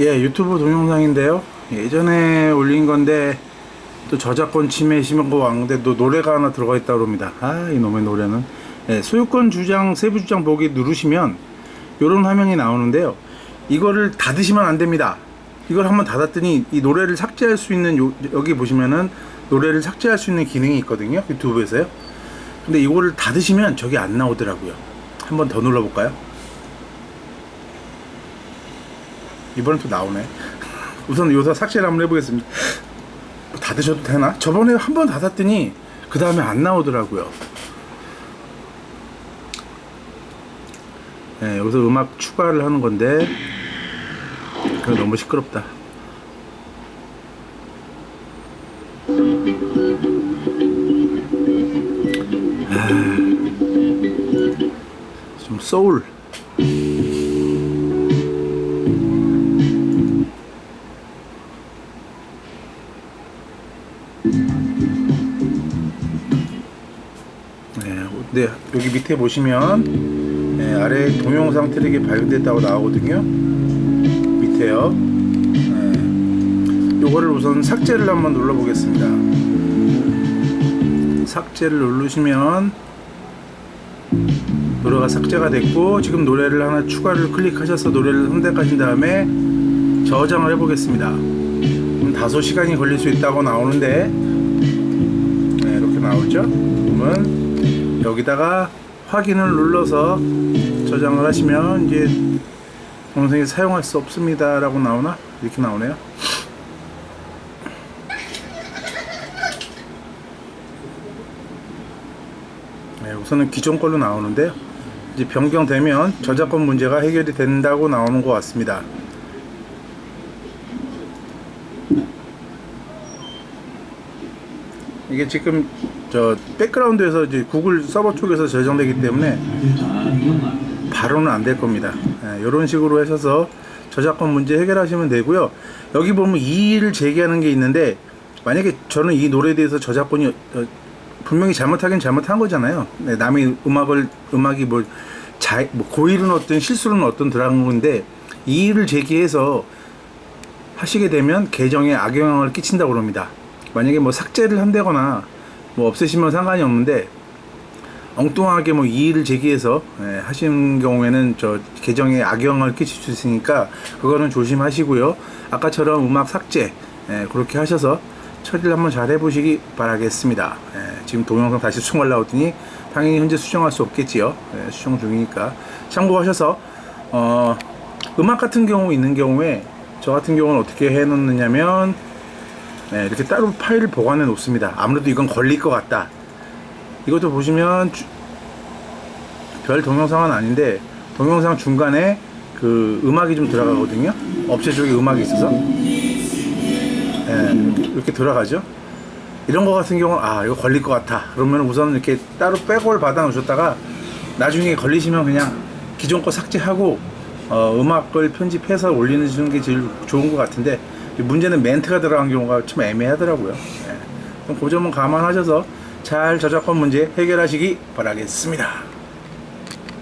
예, 유튜브 동영상인데요. 예전에 올린 건데 또 저작권 침해 심한 거 왔는데 또 노래가 하나 들어가 있다고 합니다. 아, 이놈의 노래는. 예, 소유권 주장, 세부 주장 보기 누르시면 이런 화면이 나오는데요. 이거를 닫으시면 안 됩니다. 이걸 한번 닫았더니 이 노래를 삭제할 수 있는 요, 여기 보시면은 노래를 삭제할 수 있는 기능이 있거든요. 유튜브에서요. 근데 이거를 닫으시면 저기 안 나오더라고요. 한번 더 눌러볼까요? 이번엔 또 나오네. 우선 요사 삭제를 한번 해보겠습니다. 닫으셔도 되나? 저번에 한 번 닫았더니 그 다음에 안 나오더라고요. 네, 여기서 음악 추가를 하는 건데 너무 시끄럽다. 아, 좀 소울. 네, 네, 여기 밑에 보시면 네, 아래 동영상 트랙이 발견됐다고 나오거든요. 밑에요. 네, 요거를 우선 삭제를 한번 눌러 보겠습니다. 삭제를 누르시면 노래가 삭제가 됐고 지금 노래를 하나 추가를 클릭하셔서 노래를 선택하신 다음에 저장을 해보겠습니다. 다소 시간이 걸릴 수 있다고 나오는데 네, 이렇게 나오죠. 그러면 여기다가 확인을 눌러서 저장을 하시면 이제 동영상에 사용할 수 없습니다 라고 나오나 이렇게 나오네요. 네, 우선은 기존 걸로 나오는데요. 이제 변경되면 저작권 문제가 해결이 된다고 나오는 것 같습니다. 이게 지금 저 백그라운드에서 이제 구글 서버 쪽에서 저장되기 때문에 바로는 안 될 겁니다. 이런 식으로 하셔서 저작권 문제 해결하시면 되고요. 여기 보면 이의를 제기하는 게 있는데 만약에 저는 이 노래에 대해서 저작권이 어, 분명히 잘못하긴 잘못한 거잖아요. 네, 남의 음악을 음악이 뭘 자, 뭐 고의는 어떤 실수는 어떤 건데 이의를 제기해서 하시게 되면 계정에 악영향을 끼친다고 그럽니다. 만약에 뭐 삭제를 한다거나 뭐 없애시면 상관이 없는데 엉뚱하게 뭐 이의를 제기해서 예, 하시는 경우에는 저 계정에 악영향을 끼칠 수 있으니까 그거는 조심하시고요. 아까처럼 음악 삭제 예, 그렇게 하셔서 처리를 한번 잘 해보시기 바라겠습니다. 예, 지금 동영상 다시 수정하려 했더니 당연히 현재 수정할 수 없겠지요. 예, 수정 중이니까 참고하셔서 어, 음악 같은 경우 있는 경우에 저 같은 경우는 어떻게 해 놓느냐면 네, 이렇게 따로 파일을 보관해 놓습니다. 아무래도 이건 걸릴 것 같다. 이것도 보시면 주- 별 동영상은 아닌데 동영상 중간에 그 음악이 좀 들어가거든요. 업체 쪽에 음악이 있어서 네, 이렇게 들어가죠. 이런 거 같은 경우는 아 이거 걸릴 것 같아. 그러면 우선 이렇게 따로 백업을 받아 놓으셨다가 나중에 걸리시면 그냥 기존 거 삭제하고 어, 음악을 편집해서 올리는 게 제일 좋은 것 같은데 문제는 멘트가 들어간 경우가 참 애매하더라고요. 예. 그 점은 감안하셔서 잘 저작권 문제 해결하시기 바라겠습니다.